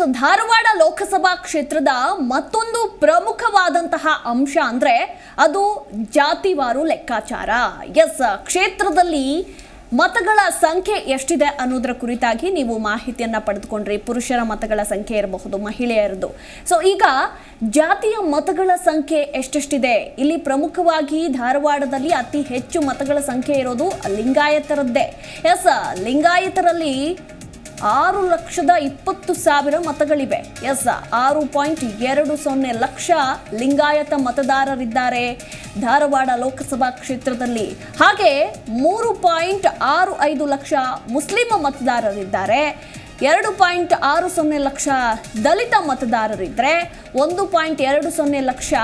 S Dharwad Lok Sabha ಕ್ಷೇತ್ರದ ಮತ್ತೊಂದು ಪ್ರಮುಖವಾದಂತಹ ಅಂಶ ಅಂದ್ರೆ ಅದು ಜಾತಿವಾರು ಲೆಕ್ಕಾಚಾರ. ಎಸ್, ಕ್ಷೇತ್ರದಲ್ಲಿ ಮತಗಳ ಸಂಖ್ಯೆ ಎಷ್ಟಿದೆ ಅನ್ನೋದರ ಕುರಿತಾಗಿ ನೀವು ಮಾಹಿತಿಯನ್ನ ಪಡೆದುಕೊಂಡ್ರಿ. ಪುರುಷರ ಮತಗಳ ಸಂಖ್ಯೆ ಇರಬಹುದು ಮಹಿಳೆಯರದು ಸೊ ಈಗ ಜಾತಿಯ ಮತಗಳ ಸಂಖ್ಯೆ ಎಷ್ಟೆಷ್ಟಿದೆ? ಇಲ್ಲಿ ಪ್ರಮುಖವಾಗಿ ಧಾರವಾಡದಲ್ಲಿ ಅತಿ ಹೆಚ್ಚು ಮತಗಳ ಸಂಖ್ಯೆ ಇರೋದು ಲಿಂಗಾಯತರದ್ದೇ. ಎಸ್ ಲಿಂಗಾಯತರಲ್ಲಿ ಆರು ಲಕ್ಷದ ಇಪ್ಪತ್ತು ಸಾವಿರ ಮತಗಳಿವೆ. ಎಸ್, ಆರು ಪಾಯಿಂಟ್ ಎರಡು ಸೊನ್ನೆ ಲಕ್ಷ ಲಿಂಗಾಯತ ಮತದಾರರಿದ್ದಾರೆ. ಧಾರವಾಡ ಲೋಕಸಭಾ ಕ್ಷೇತ್ರದಲ್ಲಿ. ಹಾಗೆ ಮೂರು ಪಾಯಿಂಟ್ ಆರು ಐದು ಲಕ್ಷ ಮುಸ್ಲಿಂ ಮತದಾರರಿದ್ದಾರೆ. ಎರಡು ಪಾಯಿಂಟ್ ಆರು ಸೊನ್ನೆ ಲಕ್ಷ ದಲಿತ ಮತದಾರರಿದ್ದರೆ ಒಂದು ಪಾಯಿಂಟ್ ಎರಡು ಸೊನ್ನೆ ಲಕ್ಷ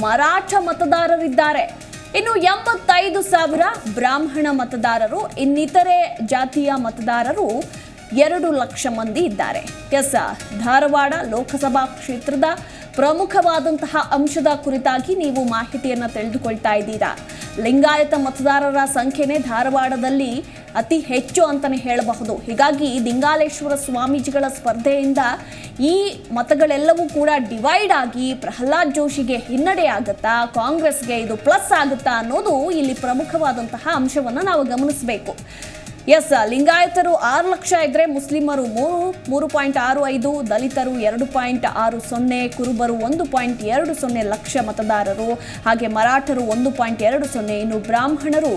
ಮರಾಠ ಮತದಾರರಿದ್ದಾರೆ. ಇನ್ನು ಎಂಬತ್ತೈದು ಸಾವಿರ ಬ್ರಾಹ್ಮಣ ಮತದಾರರು, ಇನ್ನಿತರೆ ಜಾತಿಯ ಮತದಾರರು ಎರಡು ಲಕ್ಷ ಮಂದಿ ಇದ್ದಾರೆ. ಎಸ್ ಧಾರವಾಡ ಲೋಕಸಭಾ ಕ್ಷೇತ್ರದ ಪ್ರಮುಖವಾದಂತಹ ಅಂಶದ ಕುರಿತಾಗಿ ನೀವು ಮಾಹಿತಿಯನ್ನು ತಿಳಿದುಕೊಳ್ತಾ ಇದ್ದೀರಾ. ಲಿಂಗಾಯತ ಮತದಾರರ ಸಂಖ್ಯೆನೇ ಧಾರವಾಡದಲ್ಲಿ ಅತಿ ಹೆಚ್ಚು ಅಂತಲೇ ಹೇಳಬಹುದು. ಹೀಗಾಗಿ ಲಿಂಗಾಲೇಶ್ವರ ಸ್ವಾಮೀಜಿಗಳ ಸ್ಪರ್ಧೆಯಿಂದ ಈ ಮತಗಳೆಲ್ಲವೂ ಕೂಡ ಡಿವೈಡ್ ಆಗಿ ಪ್ರಹ್ಲಾದ್ ಜೋಶಿಗೆ ಹಿನ್ನಡೆ ಆಗುತ್ತಾ, ಕಾಂಗ್ರೆಸ್ಗೆ ಇದು ಪ್ಲಸ್ ಆಗುತ್ತಾ ಅನ್ನೋದು ಇಲ್ಲಿ ಪ್ರಮುಖವಾದಂತಹ ಅಂಶವನ್ನು ನಾವು ಗಮನಿಸಬೇಕು. ಎಸ್, ಲಿಂಗಾಯತರು ಆರು ಲಕ್ಷ ಇದ್ರೆ ಮುಸ್ಲಿಮರು ಮೂರು ಮೂರು ಪಾಯಿಂಟ್ ಆರು ಐದು, ದಲಿತರು ಎರಡು ಪಾಯಿಂಟ್ ಆರು ಸೊನ್ನೆ, ಕುರುಬರು ಒಂದು ಪಾಯಿಂಟ್ ಎರಡು ಸೊನ್ನೆ ಲಕ್ಷ ಮತದಾರರು. ಹಾಗೆ ಮರಾಠರು ಒಂದು ಪಾಯಿಂಟ್ ಎರಡು ಸೊನ್ನೆ, ಇನ್ನು ಬ್ರಾಹ್ಮಣರು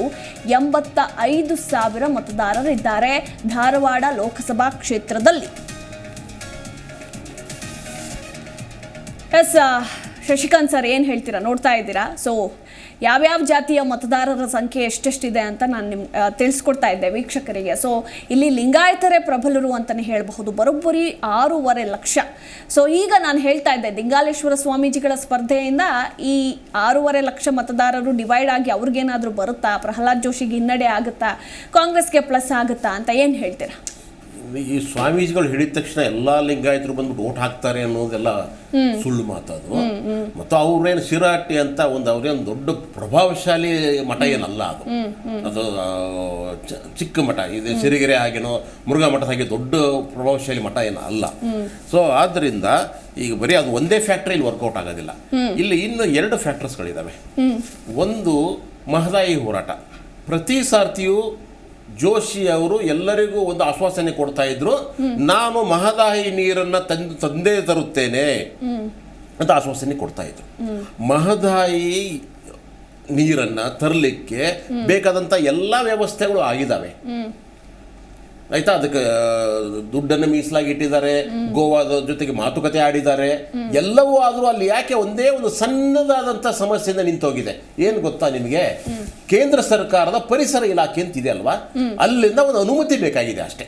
ಎಂಬತ್ತ ಐದು ಸಾವಿರ ಮತದಾರರಿದ್ದಾರೆ. ಧಾರವಾಡ ಲೋಕಸಭಾ ಕ್ಷೇತ್ರದಲ್ಲಿ. ಎಸ್, ಶಶಿಕಾಂತ್ ಸರ್, ಏನು ಹೇಳ್ತೀರಾ? ನೋಡ್ತಾ ಇದ್ದೀರಾ? ಸೊ ಯಾವ್ಯಾವ ಜಾತಿಯ ಮತದಾರರ ಸಂಖ್ಯೆ ಎಷ್ಟೆಷ್ಟಿದೆ ಅಂತ ನಾನು ನಿಮ್ ತಿಳಿಸ್ಕೊಡ್ತಾ ಇದ್ದೆ ವೀಕ್ಷಕರಿಗೆ. ಸೊ ಇಲ್ಲಿ ಲಿಂಗಾಯತರೇ ಪ್ರಬಲರು ಅಂತಲೇ ಹೇಳಬಹುದು. ಬರೋಬ್ಬರಿ ಆರೂವರೆ ಲಕ್ಷ. ಸೊ ಈಗ ನಾನು ಹೇಳ್ತಾ ಇದ್ದೆ, ಲಿಂಗಾಲೇಶ್ವರ ಸ್ವಾಮೀಜಿಗಳ ಸ್ಪರ್ಧೆಯಿಂದ ಈ ಆರೂವರೆ ಲಕ್ಷ ಮತದಾರರು ಡಿವೈಡ್ ಆಗಿ ಅವ್ರಿಗೇನಾದರೂ ಬರುತ್ತಾ? ಪ್ರಹ್ಲಾದ್ ಜೋಶಿಗೆ ಹಿನ್ನಡೆ ಆಗುತ್ತಾ? ಕಾಂಗ್ರೆಸ್ಗೆ ಪ್ಲಸ್ ಆಗುತ್ತಾ? ಅಂತ ಏನು ಹೇಳ್ತೀರಾ? ಈ ಸ್ವಾಮೀಜಿಗಳು ಹೇಳಿದ ತಕ್ಷಣ ಎಲ್ಲಾ ಲಿಂಗಾಯತರು ಬಂದ್ಬಿಟ್ಟು ಓಟ್ ಹಾಕ್ತಾರೆ ಅನ್ನೋದೆಲ್ಲ ಸುಳ್ಳು ಮಾತದು ಮತ್ತು ಅವ್ರೇನು ಶಿರಾಟಿ ಅಂತ ಒಂದು ಅವ್ರೇನು ದೊಡ್ಡ ಪ್ರಭಾವಶಾಲಿ ಮಠ ಏನಲ್ಲ ಅದು. ಅದು ಚಿಕ್ಕ ಮಠ. ಇದು ಸಿರಿಗೆರೆ ಹಾಗೇನೋ ಮುರುಘಾ ಮಠದ ಹಾಗೆ ದೊಡ್ಡ ಪ್ರಭಾವಶಾಲಿ ಮಠ ಏನು ಅಲ್ಲ ಸೊ ಆದ್ದರಿಂದ ಈಗ ಬರೀ ಅದು ಒಂದೇ ಫ್ಯಾಕ್ಟ್ರಿಯಲ್ಲಿ ವರ್ಕೌಟ್ ಆಗೋದಿಲ್ಲ. ಇಲ್ಲಿ ಇನ್ನು ಎರಡು ಫ್ಯಾಕ್ಟರ್ಸ್ಗಳಿದ್ದಾವೆ ಒಂದು ಮಹದಾಯಿ ಹೋರಾಟ. ಪ್ರತಿ ಸಾರ್ತಿಯೂ ಜೋಶಿ ಅವರು ಎಲ್ಲರಿಗೂ ಒಂದು ಆಶ್ವಾಸನೆ ಕೊಡ್ತಾ ಇದ್ರು, ನಾನು ಮಹದಾಯಿ ನೀರನ್ನ ತಂದು ತಂದೇ ತರುತ್ತೇನೆ ಅಂತ ಆಶ್ವಾಸನೆ ಕೊಡ್ತಾ ಇದ್ರು. ಮಹದಾಯಿ ನೀರನ್ನ ತರಲಿಕ್ಕೆ ಬೇಕಾದಂತ ಎಲ್ಲ ವ್ಯವಸ್ಥೆಗಳು ಆಗಿದ್ದಾವೆ ಆಯ್ತಾ? ಅದಕ್ಕೆ ದುಡ್ಡನ್ನು ಮೀಸಲಾಗಿ ಇಟ್ಟಿದ್ದಾರೆ. ಗೋವಾದ ಜೊತೆಗೆ ಮಾತುಕತೆ ಆಡಿದ್ದಾರೆ. ಎಲ್ಲವೂ ಆದರೂ ಅಲ್ಲಿ ಯಾಕೆ ಒಂದೇ ಒಂದು ಸಣ್ಣದಾದಂಥ ಸಮಸ್ಯೆಯಿಂದ ನಿಂತೋಗಿದೆ? ಏನು ಗೊತ್ತಾ ನಿಮಗೆ? ಕೇಂದ್ರ ಸರ್ಕಾರದ ಪರಿಸರ ಇಲಾಖೆ ಅಂತ ಇದೆ ಅಲ್ವಾ? ಅಲ್ಲಿಂದ ಒಂದು ಅನುಮತಿ ಬೇಕಾಗಿದೆ ಅಷ್ಟೇ.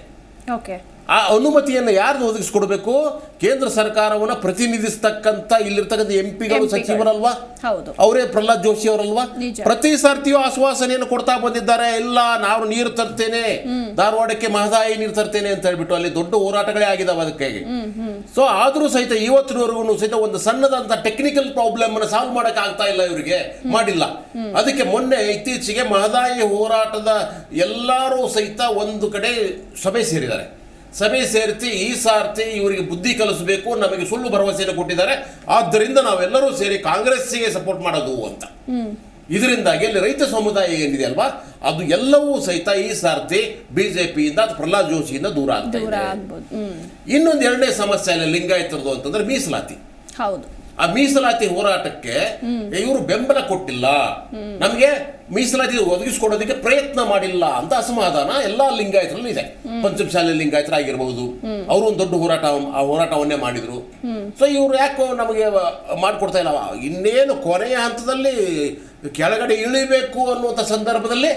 ಓಕೆ ಆ ಅನುಮತಿಯನ್ನು ಯಾರು ಒದಗಿಸ್ಕೊಡ್ಬೇಕು? ಕೇಂದ್ರ ಸರ್ಕಾರವನ್ನ ಪ್ರತಿನಿಧಿಸ್ತಕ್ಕಂತ ಇಲ್ಲಿರ್ತಕ್ಕಂಥ ಎಂ ಪಿಗಳು ಸಚಿವರಲ್ವಾ? ಅವರೇ ಪ್ರಹ್ಲಾದ್ ಜೋಶಿ ಅವರಲ್ವಾ. ಪ್ರತಿ ಸರ್ತಿಯೂ ಆಶ್ವಾಸನೆಯನ್ನು ಕೊಡ್ತಾ ಬಂದಿದ್ದಾರೆ. ಇಲ್ಲ ನಾವು ನೀರು ತರ್ತೇನೆ. ಧಾರವಾಡಕ್ಕೆ ಮಹದಾಯಿ ನೀರು ತರ್ತೇನೆ ಅಂತ ಹೇಳ್ಬಿಟ್ಟು ಅಲ್ಲಿ ದೊಡ್ಡ ಹೋರಾಟಗಳೇ ಆಗಿದಾವ ಅದಕ್ಕಾಗಿ ಸೊ ಆದ್ರೂ ಸಹಿತ ಇವತ್ತಿನವರೆಗೂ ಸಹಿತ ಒಂದು ಸಣ್ಣದಂತ ಟೆಕ್ನಿಕಲ್ ಪ್ರಾಬ್ಲಮ್ ಅನ್ನು ಸಾಲ್ವ್ ಮಾಡಕ್ ಆಗ್ತಾ ಇಲ್ಲ ಇವರಿಗೆ. ಮಾಡಿಲ್ಲ. ಅದಕ್ಕೆ ಮೊನ್ನೆ ಇತ್ತೀಚೆಗೆ ಮಹದಾಯಿ ಹೋರಾಟದ ಎಲ್ಲರೂ ಸಹಿತ ಒಂದು ಕಡೆ ಸಭೆ ಸೇರಿದ್ದಾರೆ. ಸಭೆ ಸೇರಿಸಿ ಈ ಸಾರ್ತಿ ಇವರಿಗೆ ಬುದ್ಧಿ ಕಲಿಸಬೇಕು ನಮಗೆ ಸುಳ್ಳು ಭರವಸೆಯನ್ನು ಕೊಟ್ಟಿದ್ದಾರೆ. ಆದ್ದರಿಂದ ನಾವೆಲ್ಲರೂ ಸೇರಿ ಕಾಂಗ್ರೆಸ್ಸಿಗೆ ಸಪೋರ್ಟ್ ಮಾಡೋದು ಅಂತ. ಇದರಿಂದಾಗಿ ಅಲ್ಲಿ ರೈತ ಸಮುದಾಯ ಏನಿದೆ ಅಲ್ವಾ? ಅದು ಎಲ್ಲವೂ ಸಹಿತ ಈ ಸಾರ್ತಿ ಬಿಜೆಪಿಯಿಂದ ಅಥವಾ ಪ್ರಹ್ಲಾದ್ ಜೋಶಿಯಿಂದ ದೂರ ಆಗ್ತದೆ ಇನ್ನೊಂದು ಎರಡನೇ ಸಮಸ್ಯೆ ಅಲ್ಲಿ ಲಿಂಗಾಯತರದು ಅಂತಂದ್ರೆ ಮೀಸಲಾತಿ. ಹೌದು. ಆ ಮೀಸಲಾತಿ ಹೋರಾಟಕ್ಕೆ ಇವರು ಬೆಂಬಲ ಕೊಟ್ಟಿಲ್ಲ. ನಮಗೆ ಮೀಸಲಾತಿ ಒದಗಿಸಿಕೊಡೋದಕ್ಕೆ ಪ್ರಯತ್ನ ಮಾಡಿಲ್ಲ ಅಂತ ಅಸಮಾಧಾನ ಎಲ್ಲಾ ಲಿಂಗಾಯತರಲ್ಲಿ ಇದೆ ಪಂಚಮಶಾಲೆ ಲಿಂಗಾಯತರಾಗಿರ್ಬಹುದು ಅವರು ಒಂದು ದೊಡ್ಡ ಹೋರಾಟ ಆ ಹೋರಾಟವನ್ನೇ ಮಾಡಿದ್ರು. ಸೊ ಇವ್ರು ಯಾಕೋ ನಮಗೆ ಮಾಡಿಕೊಡ್ತಾ ಇಲ್ಲ. ಇನ್ನೇನು ಕೊನೆಯ ಹಂತದಲ್ಲಿ ಕೆಳಗಡೆ ಇಳಿಬೇಕು ಅನ್ನುವಂಥ ಸಂದರ್ಭದಲ್ಲಿ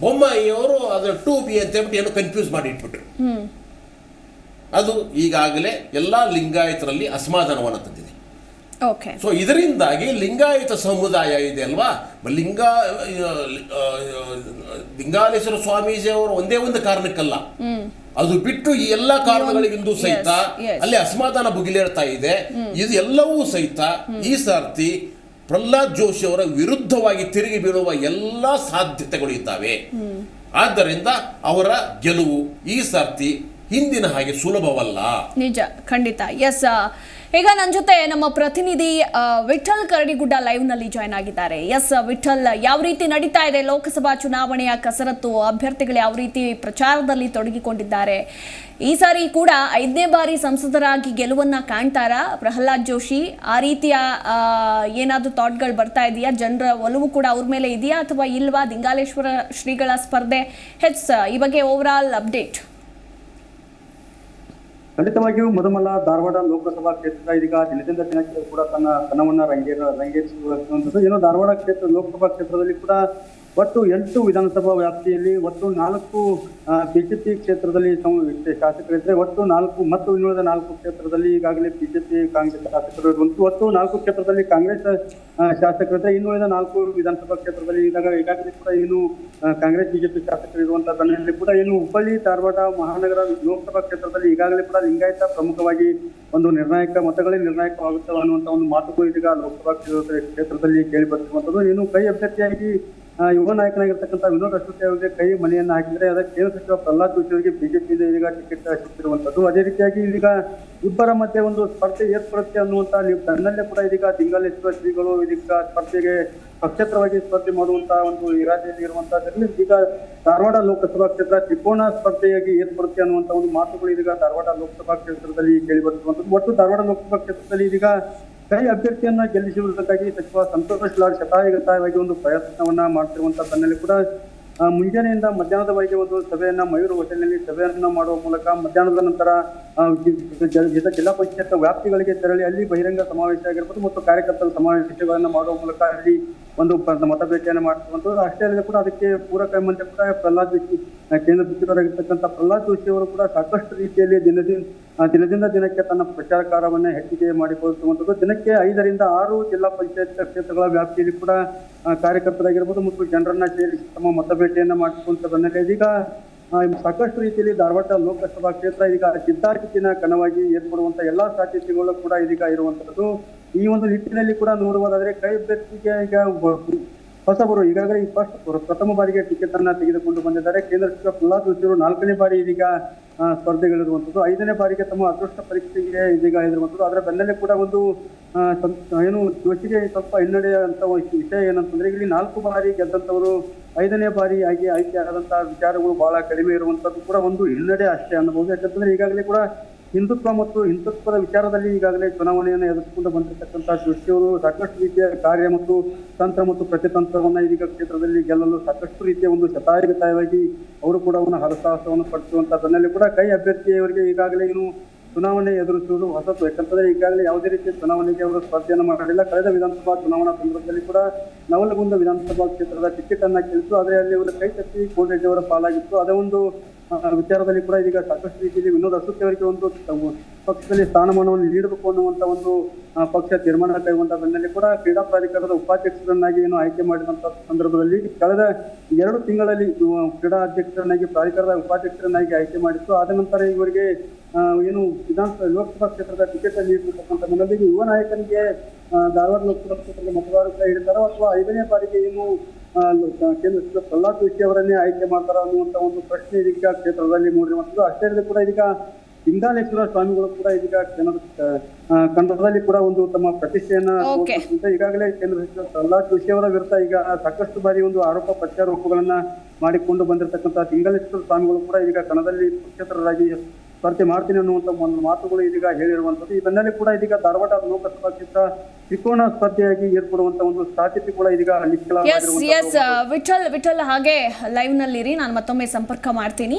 ಬೊಮ್ಮಾಯಿಯವರು ಅದರ ಟೂ ಬಿ ಅಂತ ಹೇಳ್ಬಿಟ್ಟು ಏನೋ ಕನ್ಫ್ಯೂಸ್ ಮಾಡಿ ಇಟ್ಬಿಟ್ರು. ಅದು ಈಗಾಗಲೇ ಎಲ್ಲಾ ಲಿಂಗಾಯತರಲ್ಲಿ ಅಸಮಾಧಾನವನ್ನು ತಂದಿದೆ. ಸೊ ಇದರಿಂದಾಗಿ ಲಿಂಗಾಯತ ಸಮುದಾಯ ಇದೆ ಅಲ್ವಾ? ಲಿಂಗ ಲಿಂಗಾಲೇಶ್ವರ ಸ್ವಾಮೀಜಿ ಅವರು ಒಂದೇ ಒಂದು ಕಾರಣಕ್ಕಲ್ಲ. ಅದು ಬಿಟ್ಟು ಈ ಎಲ್ಲ ಕಾರಣಗಳಿಗಿಂದು ಸಹಿತ. ಅಲ್ಲಿ ಅಸಮಾಧಾನ ಭುಗಿಲೇಳ್ತಾ ಇದೆ. ಇದು ಎಲ್ಲವೂ ಸಹಿತ ಈ ಸಾರ್ತಿ ಪ್ರಹ್ಲಾದ್ ಜೋಶಿ ಅವರ ವಿರುದ್ಧವಾಗಿ ತಿರುಗಿ ಬೀಳುವ ಎಲ್ಲ ಸಾಧ್ಯತೆಗಳು ಇದ್ದಾವೆ. ಆದ್ದರಿಂದ ಅವರ ಗೆಲುವು ಈ ಸಾರ್ತಿ ಹಿಂದಿನ ಹಾಗೆ ಸುಲಭವಲ್ಲ. ನಿಜ ಖಂಡಿತ. ಎಸ್ ಈಗ ನನ್ನ ಜೊತೆ ನಮ್ಮ ಪ್ರತಿನಿಧಿ ವಿಠಲ್ ಕರಡಿಗುಡ್ಡ ಲೈವ್ನಲ್ಲಿ ಜಾಯ್ನ್ ಆಗಿದ್ದಾರೆ. ಎಸ್ ವಿಠಲ್, ಯಾವ ರೀತಿ ನಡೀತಾ ಇದೆ ಲೋಕಸಭಾ ಚುನಾವಣೆಯ ಕಸರತ್ತು? ಅಭ್ಯರ್ಥಿಗಳು ಯಾವ ರೀತಿ ಪ್ರಚಾರದಲ್ಲಿ ತೊಡಗಿಕೊಂಡಿದ್ದಾರೆ? ಈ ಸಾರಿ ಕೂಡ ಐದನೇ ಬಾರಿ ಸಂಸದರಾಗಿ ಗೆಲುವನ್ನ ಕಾಣ್ತಾರಾ ಪ್ರಹ್ಲಾದ್ ಜೋಶಿ? ಆ ರೀತಿಯ ಏನಾದರೂ ಥಾಟ್ಗಳು ಬರ್ತಾ ಇದೆಯಾ? ಜನರ ಒಲವು ಕೂಡ ಅವ್ರ ಮೇಲೆ ಇದೆಯಾ ಅಥವಾ ಇಲ್ವಾ? ದಿಂಗಾಲೇಶ್ವರ ಶ್ರೀಗಳ ಸ್ಪರ್ಧೆ? ಹೆಚ್ ಈ ಬಗ್ಗೆ ಓವರ್ ಆಲ್ ಅಪ್ಡೇಟ್ ಖಂಡಿತವಾಗಿಯೂ ಮೊದಮಲ್ಲ ಧಾರವಾಡ ಲೋಕಸಭಾ ಕ್ಷೇತ್ರ ಇದೀಗ ದಿನದಿಂದ ದಿನಕ್ಕೆ ಕೂಡ ತನ್ನ ಕನವನ್ನ ರಂಗೇರ ರಂಗೇರಿಸುವಂಥದ್ದು. ಏನೋ ಧಾರವಾಡ ಕ್ಷೇತ್ರ ಲೋಕಸಭಾ ಕ್ಷೇತ್ರದಲ್ಲಿ ಕೂಡ ಒಟ್ಟು ಎಂಟು ವಿಧಾನಸಭಾ ವ್ಯಾಪ್ತಿಯಲ್ಲಿ ಒಟ್ಟು ನಾಲ್ಕು ಬಿಜೆಪಿ ಕ್ಷೇತ್ರದಲ್ಲಿ ಶಾಸಕರಿದ್ದರೆ ಒಟ್ಟು ನಾಲ್ಕು ಮತ್ತು ಇನ್ನುಳಿದ ನಾಲ್ಕು ಕ್ಷೇತ್ರದಲ್ಲಿ ಈಗಾಗಲೇ ಬಿಜೆಪಿ, ಕಾಂಗ್ರೆಸ್ ಶಾಸಕರು ಬಂತು. ಒಟ್ಟು ನಾಲ್ಕು ಕ್ಷೇತ್ರದಲ್ಲಿ ಕಾಂಗ್ರೆಸ್ ಶಾಸಕರಿದ್ದರೆ ಇನ್ನುಳಿದ ನಾಲ್ಕು ವಿಧಾನಸಭಾ ಕ್ಷೇತ್ರದಲ್ಲಿ ಇದ್ದಾಗ ಈಗಾಗಲೇ ಕೂಡ ಏನು ಕಾಂಗ್ರೆಸ್, ಬಿಜೆಪಿ ಶಾಸಕರು ಇರುವಂತಹ ಬೆನ್ನಲ್ಲೇ ಕೂಡ ಏನು ಹುಬ್ಬಳ್ಳಿ, ಧಾರವಾಡ, ಮಹಾನಗರ ಲೋಕಸಭಾ ಕ್ಷೇತ್ರದಲ್ಲಿ ಈಗಾಗಲೇ ಕೂಡ ಲಿಂಗಾಯತ ಪ್ರಮುಖವಾಗಿ ಒಂದು ನಿರ್ಣಾಯಕ ಮತಗಳೇ ನಿರ್ಣಾಯಕವಾಗುತ್ತವೆ ಅನ್ನುವಂಥ ಒಂದು ಮಾತುಗಳು ಇದೀಗ ಲೋಕಸಭಾ ಕ್ಷೇತ್ರ- ಕ್ಷೇತ್ರದಲ್ಲಿ ಕೇಳಿ ಬರ್ತಿರುವಂಥದ್ದು ಏನು ಕೈ ಅಭ್ಯರ್ಥಿಯಾಗಿ ಯುವ ನಾಯಕನಾಗಿರ್ತಕ್ಕಂಥ ವಿನೋದ್ ಅಶ್ವತಿ ಅವರಿಗೆ ಕೈ ಮನೆಯನ್ನು ಹಾಕಿದರೆ ಅದಕ್ಕೆ ಕೇಂದ್ರ ಸಚಿವ ಪ್ರಹ್ಲಾದ್ ಜೋಶಿ ಅವರಿಗೆ ಬಿಜೆಪಿಯಿಂದ ಈಗ ಟಿಕೆಟ್ ಸಿಕ್ಕಿರುವಂಥದ್ದು ಅದೇ ರೀತಿಯಾಗಿ ಇದೀಗ ಇಬ್ಬರ ಮಧ್ಯೆ ಒಂದು ಸ್ಪರ್ಧೆ ಏರ್ಪಡುತ್ತೆ ಅನ್ನುವಂಥ ನೀವು ತನ್ನಲ್ಲೇ ಕೂಡ ಇದೀಗ ದಿಂಗಾಲೇಶ್ವರ ಶ್ರೀಗಳು ಇದೀಗ ಸ್ಪರ್ಧೆಗೆ ಪಕ್ಷೇತರವಾಗಿ ಸ್ಪರ್ಧೆ ಮಾಡುವಂತ ಒಂದು ಇರಾದೆಯಲ್ಲಿ ಇರುವಂತಹದ್ರಲ್ಲಿ ಈಗ ಧಾರವಾಡ ಲೋಕಸಭಾ ಕ್ಷೇತ್ರ ತ್ರಿಕೋಣ ಸ್ಪರ್ಧೆಯಾಗಿ ಏರ್ಪಡುತ್ತೆ ಅನ್ನುವಂಥ ಒಂದು ಮಾತುಗಳು ಇದೀಗ ಧಾರವಾಡ ಲೋಕಸಭಾ ಕ್ಷೇತ್ರದಲ್ಲಿ ಕೇಳಿ ಮತ್ತು ಒಟ್ಟು ಧಾರವಾಡ ಲೋಕಸಭಾ ಕ್ಷೇತ್ರದಲ್ಲಿ ಇದೀಗ ಕೈ ಅಭ್ಯರ್ಥಿಯನ್ನ ಗೆಲ್ಲಿಸುವುದಕ್ಕಾಗಿ ಸಚಿವ ಸಂತೋಷ್ ಲಾಡ್ ಶತಾಯಗತಾಯವಾಗಿ ಒಂದು ಪ್ರಯತ್ನವನ್ನ ಮಾಡ್ತಿರುವಂತ ತನ್ನಲ್ಲಿ ಕೂಡ ಮುಂಜಾನೆಯಿಂದ ಮಧ್ಯಾಹ್ನದವರೆಗೆ ಒಂದು ಸಭೆಯನ್ನ ಮಯೂರು ಹೋಟೆಲ್ನಲ್ಲಿ ಸಭೆಯನ್ನ ಮಾಡುವ ಮೂಲಕ ಮಧ್ಯಾಹ್ನದ ನಂತರ ಜಿಲ್ಲಾ ಪಂಚಾಯತ್ ವ್ಯಾಪ್ತಿಗಳಿಗೆ ತೆರಳಿ ಅಲ್ಲಿ ಬಹಿರಂಗ ಸಮಾವೇಶ ಆಗಿರ್ಬೋದು ಮತ್ತು ಕಾರ್ಯಕರ್ತರ ಸಮಾವೇಶಗಳನ್ನು ಮಾಡುವ ಮೂಲಕ ಅಲ್ಲಿ ಒಂದು ಮತ ಮಾಡ್ತಿರುವಂಥದ್ದು ಅಷ್ಟೇ ಅಲ್ಲದೆ ಕೂಡ ಅದಕ್ಕೆ ಪೂರಕ ಎಂಬಂತೆ ಕೂಡ ಪ್ರಹ್ಲಾದ್ ಜೋಶಿ ಕೇಂದ್ರ ಸಚಿವರಾಗಿರ್ತಕ್ಕಂಥ ಪ್ರಹ್ಲಾದ್ ಜೋಶಿ ಅವರು ಕೂಡ ಸಾಕಷ್ಟು ರೀತಿಯಲ್ಲಿ ದಿನದಿಂದ ದಿನದಿಂದ ದಿನಕ್ಕೆ ತನ್ನ ಪ್ರಚಾರ ಕಾರ್ಯವನ್ನು ಹೆಚ್ಚಿಗೆ ಮಾಡಿಕೊಳ್ಳುವಂಥದ್ದು ದಿನಕ್ಕೆ ಐದರಿಂದ ಆರು ಜಿಲ್ಲಾ ಪಂಚಾಯತ್ ಕ್ಷೇತ್ರಗಳ ವ್ಯಾಪ್ತಿಯಲ್ಲಿ ಕೂಡ ಕಾರ್ಯಕರ್ತರಾಗಿರ್ಬೋದು ಮತ್ತು ಜನರನ್ನ ಸೇರಿ ತಮ್ಮ ಮತಬೇಟೆಯನ್ನು ಮಾಡಿಕೊಂತ ಬಂದರೆ ಇದೀಗ ಸಾಕಷ್ಟು ರೀತಿಯಲ್ಲಿ ಧಾರವಾಡ ಲೋಕಸಭಾ ಕ್ಷೇತ್ರ ಈಗ ಚಿತ್ತಾರ್ಚಿತ್ತಿನ ಕಣವಾಗಿ ಏರ್ಪಡುವಂಥ ಎಲ್ಲಾ ಸಾಧ್ಯತೆಗಳು ಕೂಡ ಇದೀಗ ಇರುವಂತದ್ದು ಈ ಒಂದು ನಿಟ್ಟಿನಲ್ಲಿ ಕೂಡ ನೋಡುವುದಾದ್ರೆ ಕೈ ಅಭ್ಯರ್ಥಿಗೆ ಈಗ ಹೊಸಬರು ಈಗಾಗಲೇ ಈ ಫಸ್ಟ್ ಪ್ರಥಮ ಬಾರಿಗೆ ಟಿಕೆಟ್ ಅನ್ನ ತೆಗೆದುಕೊಂಡು ಬಂದಿದ್ದಾರೆ. ಕೇಂದ್ರ ಸಚಿವ ಪ್ರಹ್ಲಾದ್ ಜೋಶಿ ಅವರು ನಾಲ್ಕನೇ ಬಾರಿ ಇದೀಗ ಸ್ಪರ್ಧೆಗಳಿರುವಂಥದ್ದು ಐದನೇ ಬಾರಿಗೆ ತಮ್ಮ ಅದೃಷ್ಟ ಪರೀಕ್ಷೆಗೆ ಇದೀಗ ಇರುವಂಥದ್ದು ಅದರ ಬೆನ್ನಲ್ಲೇ ಕೂಡ ಒಂದು ಏನು ಜೋಶಿಗೆ ಸ್ವಲ್ಪ ಹಿನ್ನಡೆ ಅಂತ ವಿಷಯ ಏನಂತಂದ್ರೆ ಇಲ್ಲಿ ನಾಲ್ಕು ಬಾರಿ ಗೆದ್ದಂಥವರು ಐದನೇ ಬಾರಿ ಆಗಿ ಆಯ್ಕೆ ಆದಂತಹ ವಿಚಾರಗಳು ಬಹಳ ಕಡಿಮೆ ಇರುವಂತದ್ದು ಕೂಡ ಒಂದು ಹಿನ್ನಡೆ ಅಷ್ಟೇ ಅನ್ನಬಹುದು. ಯಾಕಂತಂದ್ರೆ ಈಗಾಗಲೇ ಕೂಡ ಹಿಂದುತ್ವ ಮತ್ತು ಹಿಂದುತ್ವದ ವಿಚಾರದಲ್ಲಿ ಈಗಾಗಲೇ ಚುನಾವಣೆಯನ್ನು ಎದುರಿಸಿಕೊಂಡು ಬಂದಿರತಕ್ಕಂಥ ಜೋಶಿಯವರು ಸಾಕಷ್ಟು ರೀತಿಯ ಕಾರ್ಯ ಮತ್ತು ತಂತ್ರ ಮತ್ತು ಪ್ರತಿತಂತ್ರವನ್ನು ಇದೀಗ ಕ್ಷೇತ್ರದಲ್ಲಿ ಗೆಲ್ಲಲು ಸಾಕಷ್ಟು ರೀತಿಯ ಒಂದು ಶತಾಯಗತಾಯವಾಗಿ ಅವರು ಕೂಡ ಅವನ ಹರಸಾಹಸವನ್ನು ಬೆನ್ನಲ್ಲೇ ಕೂಡ ಕೈ ಅಭ್ಯರ್ಥಿಯವರಿಗೆ ಈಗಾಗಲೇ ಏನು ಚುನಾವಣೆ ಎದುರಿಸುವುದು ಹೊಸತು ಯಾಕಂತಂದ್ರೆ ಈಗಾಗಲೇ ಯಾವುದೇ ರೀತಿಯ ಚುನಾವಣೆಗೆ ಅವರು ಸ್ಪರ್ಧೆಯನ್ನು ಮಾಡಲಿಲ್ಲ. ಕಳೆದ ವಿಧಾನಸಭಾ ಚುನಾವಣಾ ಸಂದರ್ಭದಲ್ಲಿ ಕೂಡ ನವಲಗುಂದ ವಿಧಾನಸಭಾ ಕ್ಷೇತ್ರದ ಟಿಕೆಟ್ ಅನ್ನ ಕೇಳಿತು ಆದರೆ ಅಲ್ಲಿ ಅವರು ಕೈ ತಪ್ಪಿ ಕೋಟೆಡ್ಡಿ ಅವರ ಪಾಲಾಗಿತ್ತು. ಅದೇ ಒಂದು ವಿಚಾರದಲ್ಲಿ ಕೂಡ ಇದೀಗ ಸಾಕಷ್ಟು ರೀತಿಯಲ್ಲಿ ವಿನೋದ್ ಅಶ್ವಥಿ ಅವರಿಗೆ ಒಂದು ಪಕ್ಷದಲ್ಲಿ ಸ್ಥಾನಮಾನವನ್ನು ನೀಡಬೇಕು ಅನ್ನುವಂತ ಒಂದು ಪಕ್ಷ ತೀರ್ಮಾನ ಕೈಗೊಂಡ ಬೆನ್ನಲ್ಲೇ ಕೂಡ ಕ್ರೀಡಾ ಪ್ರಾಧಿಕಾರದ ಉಪಾಧ್ಯಕ್ಷರನ್ನಾಗಿ ಏನು ಆಯ್ಕೆ ಮಾಡಿದಂತ ಸಂದರ್ಭದಲ್ಲಿ ಕಳೆದ ಎರಡು ತಿಂಗಳಲ್ಲಿ ಕ್ರೀಡಾ ಅಧ್ಯಕ್ಷರನ್ನಾಗಿ, ಪ್ರಾಧಿಕಾರದ ಉಪಾಧ್ಯಕ್ಷರನ್ನಾಗಿ ಆಯ್ಕೆ ಮಾಡಿತ್ತು. ಆದ ನಂತರ ಇವರಿಗೆ ಏನು ವಿಧಾನಸಭಾ ಲೋಕಸಭಾ ಕ್ಷೇತ್ರದ ಟಿಕೆಟ್ ನೀಡಿರ್ತಕ್ಕಂಥ ಬೆನ್ನಲ್ಲಿಗೆ ಯುವ ನಾಯಕನಿಗೆ ಧಾರವಾಡ ಲೋಕಸಭಾ ಕ್ಷೇತ್ರದ ಮತದಾರರು ಹಿಡಿತಾರೋ ಅಥವಾ ಐದನೇ ಬಾರಿಗೆ ಏನು ಕೇಂದ್ರ ಸಚಿವ ಪ್ರಹ್ಲಾದ್ ಜೋಶಿ ಅವರನ್ನೇ ಆಯ್ಕೆ ಮಾಡ್ತಾರ ಅನ್ನುವಂಥ ಒಂದು ಪ್ರಶ್ನೆ ಇದೀಗ ಕ್ಷೇತ್ರದಲ್ಲಿ ಮೂಡಿರುವಂಥದ್ದು. ಅಷ್ಟೇ ಕೂಡ ಇದೀಗ ಲಿಂಗಾಲೇಶ್ವರ ಸ್ವಾಮಿಗಳು ಕೂಡ ಇದೀಗ ಜನರ ಕನ್ನಡದಲ್ಲಿ ಕೂಡ ಒಂದು ತಮ್ಮ ಪ್ರತಿಷ್ಠೆಯನ್ನ Okay. ಈಗಾಗಲೇ ಕೇಂದ್ರ ಸಚಿವ ಪ್ರಹ್ಲಾದ್ ಜೋಶಿ ಅವರ ವಿರುದ್ಧ ಈಗ ಸಾಕಷ್ಟು ಬಾರಿ ಒಂದು ಆರೋಪ ಪ್ರತ್ಯಾರೋಪಗಳನ್ನ ಮಾಡಿಕೊಂಡು ಬಂದಿರತಕ್ಕಂತಹ ಲಿಂಗಾಲೇಶ್ವರ ಸ್ವಾಮಿಗಳು ಕೂಡ ಈಗ ಕಣದಲ್ಲಿ ಪಕ್ಷೇತರರಾಗಿ ಸ್ಪರ್ಧೆ ಮಾಡ್ತೀನಿ ಅನ್ನುವಂತ ಒಂದು ಮಾತುಗಳು ಇದೀಗ ಹೇಳಿರುವಂತದ್ದು ಈ ಬೆನ್ನಲ್ಲೇ ಕೂಡ ಇದೀಗ ಧಾರವಾಡ ಲೋಕಸಭಾ ಕ್ಷೇತ್ರ ತ್ರಿಕೋನ ಸ್ಪರ್ಧೆಯಾಗಿ ಏರ್ಪಡುವಂತ ಒಂದು ಸಾಧ್ಯತೆ ಕೂಡ ಇದೀಗ ಎಸ್ ಎಸ್ ನಿಶ್ಚಲವಾಗಿರುವಂತದ್ದು ವಿಠಲ್ ವಿಠಲ್ ಹಾಗೆ ಲೈವ್ ನಲ್ಲಿರಿ. ನಾನು ಮತ್ತೊಮ್ಮೆ ಸಂಪರ್ಕ ಮಾಡ್ತೀನಿ.